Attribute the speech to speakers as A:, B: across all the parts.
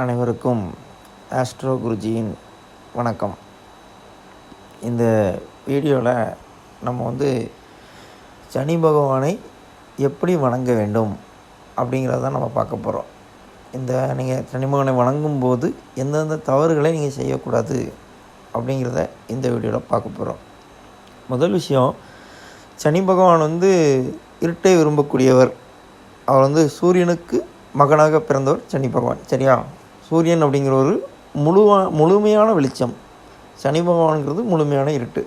A: அனைவருக்கும் ஆஸ்ட்ரோ குருஜியின் வணக்கம். இந்த வீடியோவில் நம்ம வந்து சனி பகவானை எப்படி வணங்க வேண்டும் அப்படிங்கிறத நம்ம பார்க்க போகிறோம் இந்த நீங்கள் சனி பகவானை வணங்கும் போது எந்தெந்த தவறுகளை நீங்கள் செய்யக்கூடாது அப்படிங்கிறத இந்த வீடியோவில் பார்க்க போகிறோம் முதல் விஷயம் சனி பகவான் வந்து இருட்டை விரும்பக்கூடியவர். அவர் வந்து சூரியனுக்கு மகனாக பிறந்தவர் சனி பகவான் சரியா? சூரியன் அப்படிங்கிற ஒரு முழுவா முழுமையான வெளிச்சம். சனி பகவான்கிறது முழுமையான இருட்டு.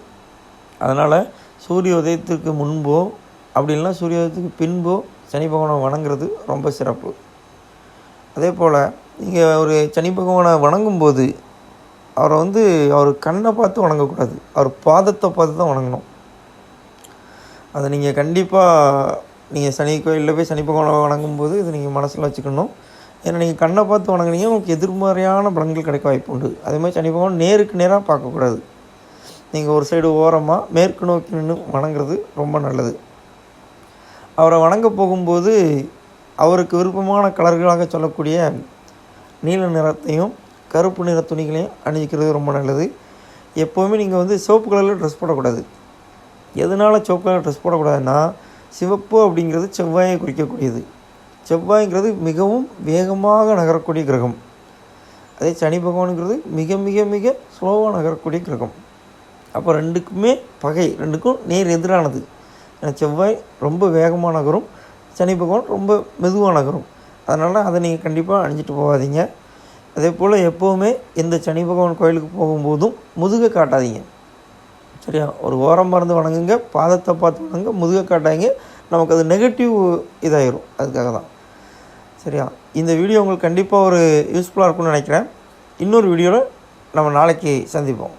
A: அதனால் சூரிய உதயத்துக்கு முன்போ அப்படி இல்லைனா சூரிய உதயத்துக்கு பின்போ சனி பகவானை வணங்குறது ரொம்ப சிறப்பு. அதே போல் நீங்கள் ஒரு சனி பகவானை வணங்கும்போது அவரை வந்து அவர் கண்ணை பார்த்து வணங்கக்கூடாது. அவர் பாதத்தை பார்த்து தான் வணங்கணும். அதை நீங்கள் கண்டிப்பாக நீங்கள் சனி கோயிலில் போய் சனி பகவானை வணங்கும்போது இதை நீங்கள் மனசில் வச்சுக்கணும். ஏன்னா நீங்கள் கண்ணை பார்த்து வணங்குனீங்க உங்களுக்கு எதிர்மறையான பலன்கள் கிடைக்க வாய்ப்பு உண்டு. அதே மாதிரி சனி பகவான் நேருக்கு நேராக பார்க்கக்கூடாது. நீங்கள் ஒரு சைடு ஓரமாக மேற்கு நோக்கி நின்று வணங்குறது ரொம்ப நல்லது. அவரை வணங்க போகும்போது அவருக்கு விருப்பமான கலர்களாக சொல்லக்கூடிய நீல நிறத்தையும் கருப்பு நிற துணிகளையும் அணிஞ்சிக்கிறது ரொம்ப நல்லது. எப்போவுமே நீங்கள் வந்து சிவப்பு கலரில் ட்ரெஸ் போடக்கூடாது. எதனால் சிவப்பு கலர் ட்ரெஸ் போடக்கூடாதுன்னா சிவப்பு அப்படிங்கிறது செவ்வாயை குறிக்கக்கூடியது. செவ்வாய்ங்கிறது மிகவும் வேகமாக நகரக்கூடிய கிரகம். அதே சனி பகவானுங்கிறது மிக மிக மிக ஸ்லோவாக நகரக்கூடிய கிரகம். அப்போ ரெண்டுக்குமே பகை ரெண்டுக்கும் நேர் எதிரானது. ஏன்னா செவ்வாய் ரொம்ப வேகமாக நகரும் சனி பகவான் ரொம்ப மெதுவாக நகரும். அதனால் அதை நீங்கள் கண்டிப்பாக அணிஞ்சிட்டு போகாதீங்க. அதே போல் எப்போவுமே இந்த சனி பகவான் கோயிலுக்கு போகும்போதும் முதுகை காட்டாதீங்க. சரியா? ஒரு ஓரம் மறந்து வணங்குங்க பாதத்தை பார்த்து வணங்குங்க முதுகை காட்டாதீங்க. நமக்கு அது நெகட்டிவ் இதாயிரும். அதுக்காக தான் சரியா? இந்த வீடியோ உங்களுக்கு கண்டிப்பாக ஒரு யூஸ்ஃபுல்லாக இருக்கும்னு நினைக்கிறேன். இன்னொரு வீடியோவில் நம்ம நாளைக்கு சந்திப்போம்.